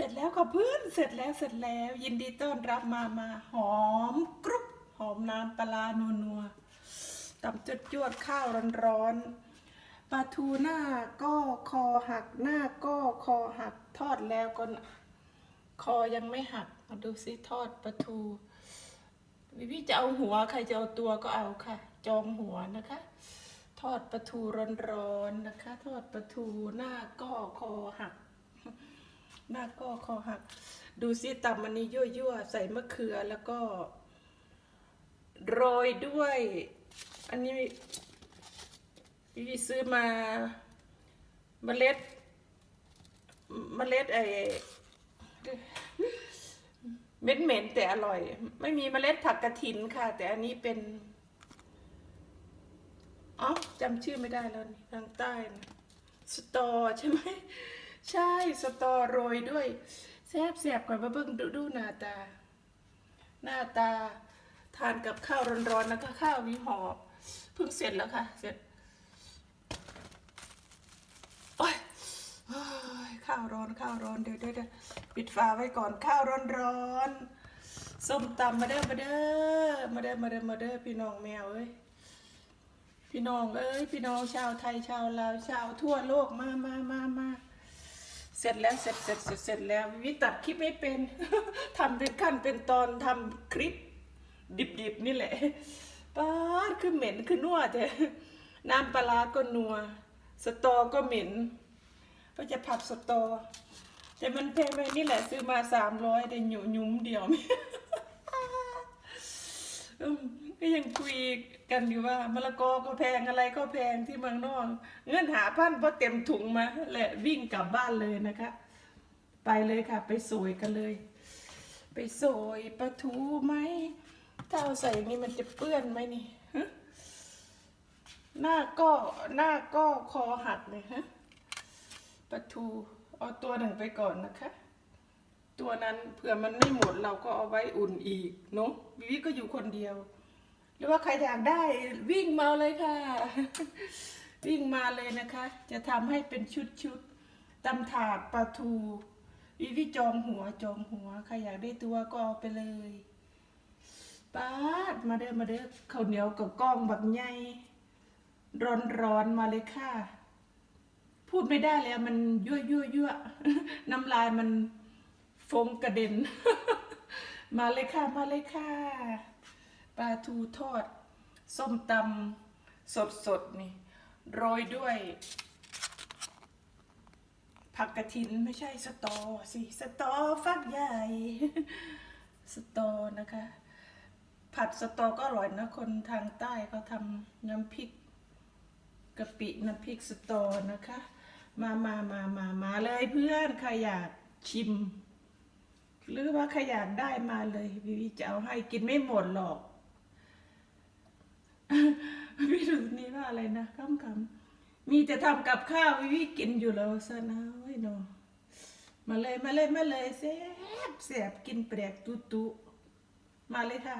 เสร็จแล้วค่ะเพื่อนเสร็จแล้วเสร็จแล้ว ยินดีต้อนรับมามาหอมกรุบหอมน้ำปลานัวนัวตำจดจวดข้าวร้อนๆปลาทูหน้าก็คอหักหน้าก็คอหักทอดแล้วก็คอยังไม่หักมาดูสิทอดปลาทูวิวิจะเอาหัวใครจะเอาตัวก็เอาค่ะ จองหัวนะคะ ทอดปลาทูร้อนๆนะคะ ทอดปลาทูหน้าก็คอหัก หน้าก็คอหัก ดูซิตำมันนี้ยั่วๆ ใส่มะเขือแล้วก็ โรยด้วย อันนี้พี่ซื้อมาเมล็ดเมล็ดไอเม็ดเหม็นแต่อร่อย ไม่มีเมล็ดผักกระถินค่ะ แต่อันนี้เป็นอ๋อจำชื่อไม่ได้แล้วนี่ทางใต้นะสตอใช่ไหม ใช่สตอโรยด้วยแซ่บแซ่บก่อนมาเบิ่งดูดูหน้าตา หน้าตาทานกับข้าวร้อนๆนะคะข้าววิหอบเพิ่งเสร็จแล้วค่ะ เสร็จโอ้ยอยข้าวร้อนข้าวร้อนเดี๋ยวเดี๋ยวเดี๋ยวปิดฝาไว้ก่อนข้าวร้อนๆส้มตำมาเด้อมาเด้อมาเด้อมาเด้อมาเด้อพี่น้องแมวเอ้ยพี่น้องเอ้ยพี่น้องชาวไทยชาวลาวชาวทั่วโลกมามามามา เสร็จแล้วเสร็จเสร็จเสร็จเสร็จแล้ววิตัดคลิปไม่เป็นทำเป็นขั้นเป็นตอนทำคลิป ดิบๆนี่แหละป้าดคือเหม็นคือนัวแต่น้ำปลาก็นัว สตอก็เหม็น ก็จะผัดสตอ แต่มันแพงไปนี่แหละซื้อมาสามร้อยแต่หยุ่มเดียวอืม ก็ยังคุยกันอยู่ว่ามะละกอก็แพงอะไรก็แพงที่เมืองนอก เงินหาพันเพราะเต็มถุงมาแหละวิ่งกลับบ้านเลยนะคะ ไปเลยค่ะ ไปสวยกันเลย ไปสวยปลาทูไหมถ้าเอาใส่อย่างนี้มันจะเปื้อนไหมนี่หน้าก็หน้าก็คอหักเลยฮะปลาทูเอาตัวหนึ่งไปก่อนนะคะ ตัวนั้นเผื่อมันไม่หมดเราก็เอาไว้อุ่นอีกเนาะวิวิก็อยู่คนเดียว หรือว่าใครอยากได้วิ่งมาเลยค่ะ วิ่งมาเลยนะคะ จะทำให้เป็นชุดชุดๆตำถาดปลาทู วิวิจองหัวจองหัวใครอยากได้ตัวก็เอาไปเลยป้าดมาเด้อมาเด้อข้าวเหนียวกับกล้องบักใหญ่ร้อนร้อนๆมาเลยค่ะ พูดไม่ได้แล้วมันยั่วยั่วยั่วน้ำลายมัน ฟงกระเด็น มาเลยค่ะ มาเลยค่ะ ปลาทูทอด ส้มตำสดสดๆนี่ โรยด้วย ผักกระถินไม่ใช่สตอสิสตอฟักใหญ่ สตอนะคะ ผัดสตอก็อร่อยนะ คนทางใต้เขาทำน้ำพริกกะปิน้ำพริกสตอนะคะ มามามามามาเลยเพื่อนใครอยากชิม หรือว่าขยากได้มาเลยวิวีจะเอาให้กินไม่หมดหรอกพี่ดูนี่ว่าอะไรนะคำคำๆมีแต่ทำกับข้าววิวิกินอยู่แล้วซะนะเว้ยนอมาเลยมาเลยมาเลยแซ่บแซ่บกินแปลกตุตุมาเลยค่ะ